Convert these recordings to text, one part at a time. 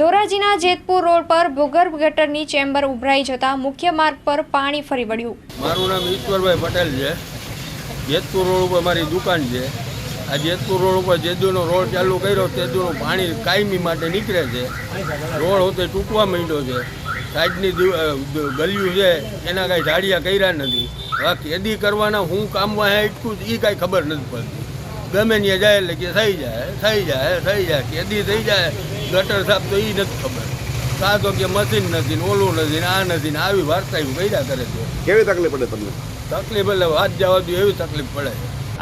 ધોરાજીના Jetpur road પર ભૂગર્ભ ગટરની ચેમ્બર ઉભરાઈ જતા મુખ્ય માર્ગ પર પાણી ફરી વળ્યું. મારું નામ ઈશ્વરભાઈ પટેલ છે. જેતપુર રોડ ઉપર મારી દુકાન છે. આ જેતપુર રોડ ઉપર જેદુનો રોડ ચાલુ કર્યો, તેદુનું પાણી કાયમી માટે નીકળે છે. રોડ હોતે તૂટવા માંડ્યો છે. સાઈડની ગલિયું છે. એના કાંઈ ઝાડિયા કર્યા નથી. હવે કેદી કરવાના હું કામમાં એટલું એ કાંઈ ખબર નથી પડતી. ગમે ત્યાં જાય એટલે કે થઈ જાય થઈ જાય થઈ જાય. કેદી થઈ જાય ગટર સાફ તો એ નથી ખબર. કાં તો કે મશીન નથી ને ઓલું નથી ને આ નથી ને આવી વાર્તાઓ કર્યા કરે છે. કેવી તકલીફ પડે તમને? તકલીફ એટલે વાત જવા દો એવી તકલીફ પડે.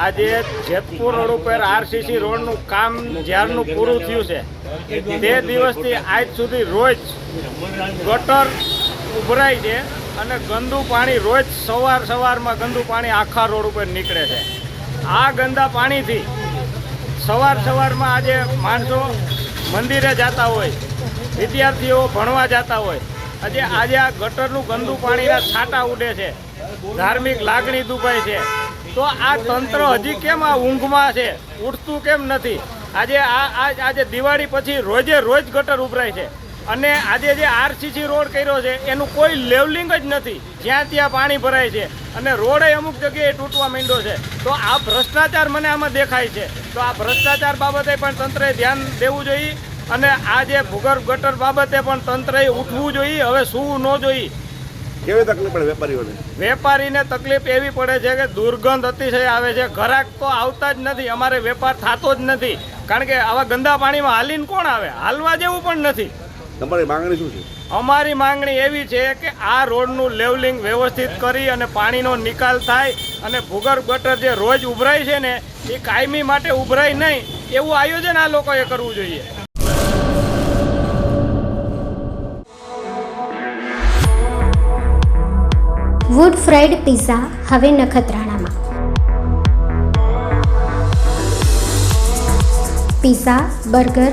આજે જેતપુર રોડ ઉપર આરસીસી રોડનું કામ જ્યારનું પૂરું થયું છે તે દિવસથી આજ સુધી રોજ ગટર ઉભરાય છે અને ગંદુ પાણી રોજ સવાર સવારમાં ગંદુ પાણી આખા રોડ ઉપર નીકળે છે. આ ગંદા પાણીથી સવાર સવારમાં આજે માણસો મંદિરે જતા હોય, વિદ્યાર્થીઓ ભણવા જતા હોય, આજે આજે આ ગટરનું ગંદુ પાણીના છાંટા ઉડે છે, ધાર્મિક લાગણી દુભાય છે. તો આ તંત્ર હજી કેમ આ ઊંઘમાં છે? ઉઠતું કેમ નથી? આજે આ આજે દિવાળી પછી રોજે રોજ ગટર ઉભરાય છે. અને આજે જે આરસીસી રોડ કર્યો છે એનું કોઈ લેવલિંગ જ નથી. જ્યાં ત્યાં પાણી ભરાય છે. અને રોડે અમુક જગ્યાએ તૂટવા માંડ્યો છે. તો આ ભ્રષ્ટાચાર મને આમાં દેખાય છે. તો આ ભ્રષ્ટાચાર બાબતે પણ તંત્રએ ધ્યાન દેવું જોઈએ. અને આ જે ભૂગર્ભ ગટર બાબતે પણ તંત્રએ ઉઠવું જોઈએ. હવે શું ન જોઈએ. કેવી તકલીફ પડે વેપારીઓને? વેપારીને તકલીફ એવી પડે છે કે દુર્ગંધ અતિશય આવે છે. ઘરાક તો આવતા જ નથી. અમારે વેપાર થતો જ નથી. કારણ કે આવા ગંદા પાણીમાં હાલીને કોણ આવે? હાલવા જેવું પણ નથી. તમારી માંગણી શું છે? અમારી માંગણી એવી છે કે આ રોડનું લેવલિંગ વ્યવસ્થિત કરી અને પાણીનો નિકાલ થાય અને ભૂગર્ભ ગટર જે રોજ ઉભરાય છે ને એ કાયમી માટે ઉભરાય નહીં એવું આયોજન આ લોકોએ કરવું જોઈએ. વુડ ફ્રાઈડ પિઝા હવે નખત્રાણામાં. Pizza burger